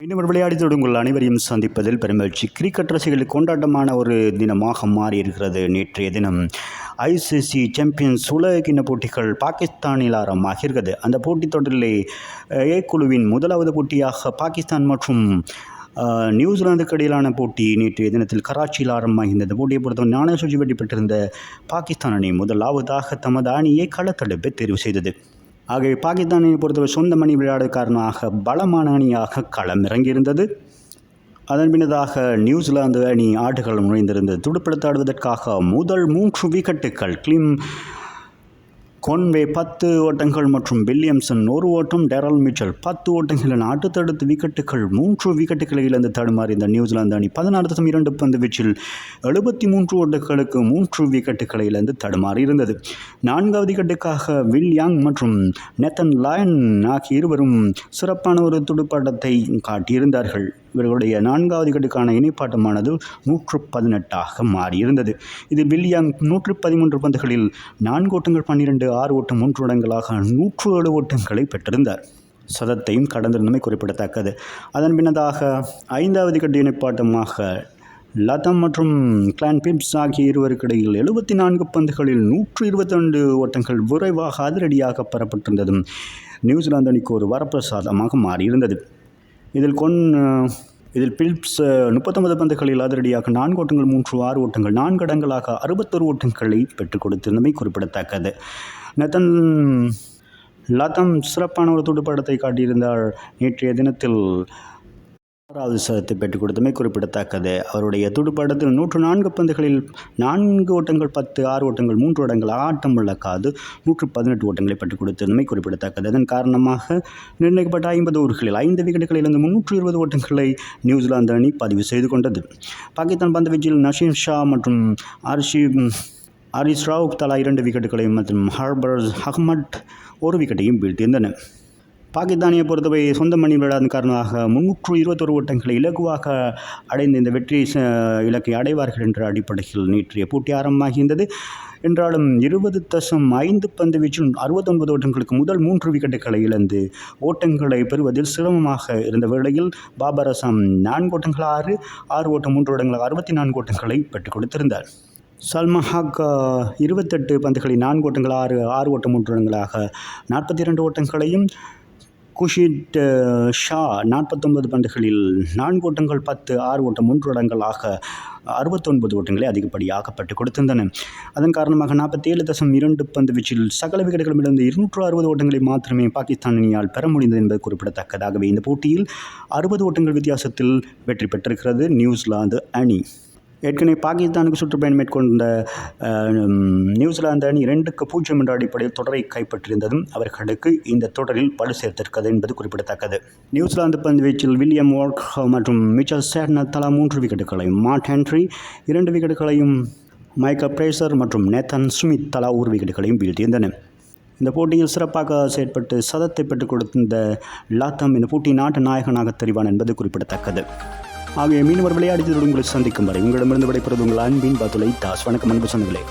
மீண்டும் ஒரு விளையாடி உங்கள் அனைவரையும் சந்திப்பதில் பெருமகிழ்ச்சி. கிரிக்கெட் ரசிகர்களுக்கு கொண்டாட்டமான ஒரு தினமாக மாறியிருக்கிறது. நேற்றைய தினம் ஐசிசி சாம்பியன்ஸ் உலகின போட்டிகள் பாகிஸ்தானில் ஆரம்பமாகிறது அந்த போட்டித் தொடரிலே ஏ குழுவின் முதலாவது போட்டியாக பாகிஸ்தான் மற்றும் நியூசிலாந்துக்கு இடையிலான போட்டி நேற்றைய தினத்தில் கராச்சியில் ஆரம்பமாகியிருந்தது. இந்த போட்டியை பொறுத்தவரை ஞான சுஜி வெற்றி பெற்றிருந்த பாகிஸ்தான் அணி முதலாவதாக தமது அணியை களத்தடுப்பை தேர்வு செய்தது. ஆகவே பாகிஸ்தானை பொறுத்தவரை சொந்த மணி விளையாடு காரணமாக பலமான அணியாக களம் இறங்கியிருந்தது. அதன் பின்னதாக நியூசிலாந்து அணி ஆடுகள் நுழைந்திருந்தது. துடுப்படுத்தாடுவதற்காக முதல் மூன்று விக்கெட்டுகள் கிளிம் கொன்வே பத்து ஓட்டங்கள் மற்றும் வில்லியம்சன் ஒரு ஓட்டம் டெரல் மிச்சல் பத்து ஓட்டங்கள் என அடுத்தடுத்து விக்கெட்டுகள் மூன்று விக்கெட்டுகளை இழந்து தடுமாறிந்த நியூசிலாந்து அணி பதினாறு தசம் இரண்டு பந்து வீச்சில் எழுபத்தி மூன்று ஓட்டங்களுக்கு மூன்று விக்கெட்டுகளை இழந்து தடுமாறி இருந்தது. நான்காவது விக்கெட்டுக்காக வில் யாங் மற்றும் நெத்தன் லாயன் ஆகிய இருவரும் சிறப்பான ஒரு துடுப்பாட்டத்தை காட்டியிருந்தார்கள். இவர்களுடைய நான்காவது கட்டுக்கான இணைப்பாட்டமானது நூற்று பதினெட்டாக மாறியிருந்தது. இதில் வில்லியாங் நூற்று பதிமூன்று பந்துகளில் நான்கு ஓட்டங்கள் பன்னிரண்டு ஆறு ஓட்டம் மூன்று இடங்களாக நூற்று ஏழு ஓட்டங்களை பெற்றிருந்தார். சதத்தையும் கடந்திருந்தமை குறிப்பிடத்தக்கது. அதன் பின்னதாக ஐந்தாவது கட்ட இணைப்பாட்டமாக லதம் மற்றும் கிளான் பிப்ஸ் ஆகிய இருவருக்கிடையில் எழுபத்தி நான்கு பந்துகளில் நூற்று இருபத்தி ரெண்டு ஓட்டங்கள் விரைவாக அதிரடியாக பெறப்பட்டிருந்ததும் நியூசிலாந்து அணிக்கு ஒரு வரப்பிரசாதமாக மாறியிருந்தது. இதில் கொன் இதில் பிலிப்ஸ் முப்பத்தொன்பது பந்துகளில் அதிரடியாக நான்கு ஓட்டங்கள் மூன்று ஆறு ஓட்டங்கள் நான்கு இடங்களாக அறுபத்தொரு ஓட்டங்களை பெற்றுக் கொடுத்திருந்தமை குறிப்பிடத்தக்கது. நெத்தன் லதம் சிறப்பான ஒரு துடுப்பாட்டத்தை காட்டியிருந்தால் நேற்றைய தினத்தில் ஆறாவது சதத்தை பெற்றுக் கொடுத்தமை குறிப்பிடத்தக்கது. அவருடைய துடுப்பாட்டத்தில் நூற்று நான்கு பந்துகளில் நான்கு ஓட்டங்கள் பத்து ஆறு ஓட்டங்கள் மூன்று ஓட்டங்கள் ஆட்டம் இழக்காது நூற்று பதினெட்டு ஓட்டங்களை பெற்றுக் கொடுத்திருந்தமை குறிப்பிடத்தக்கது. அதன் காரணமாக நிர்ணயிக்கப்பட்ட ஐம்பது ஓவர்களில் ஐந்து விக்கெட்டுகளில் இருந்து முன்னூற்று இருபது ஓட்டங்களை நியூசிலாந்து அணி பதிவு செய்து கொண்டது. பாகிஸ்தான் பந்து வீச்சில் நஷீம் ஷா மற்றும் அர்ஷி ஹரிஸ் ராவ் தலா இரண்டு விக்கெட்டுகளையும் மற்றும் ஹர்பர் அஹ்மட் ஒரு விக்கெட்டையும் வீழ்த்தியிருந்தன பாகிஸ்தானியை பொறுத்தவரை சொந்த மணி விளையாடும் காரணமாக முன்னூற்று இருபத்தொரு ஓட்டங்களை இலகுவாக அடைந்த இந்த வெற்றி ச- இலக்கை அடைவார்கள் என்ற அடிப்படையில் நேற்றைய போட்டி ஆரம்பமாகின்றது என்றாலும் இருபது தசம் ஐந்து பந்து வீச்சில் அறுபத்தொன்பது ஓட்டங்களுக்கு முதல் மூன்று விக்கெட்டுகளை இழந்து ஓட்டங்களை பெறுவதில் சிரமமாக இருந்த வேளையில் பாபர் அசாம் நான்கு ஓட்டங்கள் ஆறு ஆறு ஓட்டம் மூன்று ஓட்டங்கள் அறுபத்தி நான்கு ஓட்டங்களை பெற்றுக் கொடுத்திருந்தார். சல்மஹாக் இருபத்தெட்டு பந்துகளில் நான்கு ஓட்டங்கள் ஆறு ஆறு ஓட்டம் மூன்று ஓட்டங்களாக நாற்பத்தி இரண்டு ஓட்டங்களையும் குஷிட் ஷா நாற்பத்தொன்பது பந்துகளில் நான்கு ஓட்டங்கள் பத்து ஆறு ஓட்டம் மூன்று இடங்களாக அறுபத்தொன்பது ஓட்டங்களை அதிகப்படியாக பெற்றுக் கொடுத்திருந்தன அதன் காரணமாக நாற்பத்தி ஏழு தசம் இரண்டு பந்து வீச்சில் சகல விக்கெட்டுகளிடமிருந்து இருநூற்று அறுபது ஓட்டங்களை மாத்திரமே பாகிஸ்தான் அணியால் பெற முடிந்தது என்பது குறிப்பிடத்தக்கதாகவே இந்த போட்டியில் அறுபது ஓட்டங்கள் வித்தியாசத்தில் வெற்றி பெற்றிருக்கிறது நியூசிலாந்து அணி. ஏற்கனவே பாகிஸ்தானுக்கு சுற்றுப்பயணம் மேற்கொண்ட நியூசிலாந்து அணி இரண்டுக்கு பூஜ்ஜியம் என்ற அடிப்படையில் தொடரை கைப்பற்றியிருந்ததும் அவர்களுக்கு இந்த தொடரில் பலு சேர்த்திருக்கிறது என்பது குறிப்பிடத்தக்கது. நியூசிலாந்து பந்து வீச்சில் வில்லியம் வார்க் மற்றும் மிச்சல் சேட்னர் தலா மூன்று விக்கெட்டுகளையும் மாட் ஹென்ட்ரி இரண்டு விக்கெட்டுகளையும் மைக்கேல் பிரேசர் மற்றும் நேத்தன் ஸ்மித் தலா ஒரு விக்கெட்டுகளையும் வீழ்த்தியிருந்தன இந்த போட்டியில் சிறப்பாக செயற்பட்டு சதத்தை பெற்றுக் கொடுத்த லாத்தம் இந்த போட்டி நாட்டு நாயகனாக தெரிவான் என்பது குறிப்பிடத்தக்கது. ஆகிய மீனவர் விளையாடி உங்களை சந்திக்கும் வரை உங்களிடமிருந்து விடைபெறுவது உங்கள் அன்பின் பதுலை தாஸ். வணக்கம் அன்பு சொன்னங்களே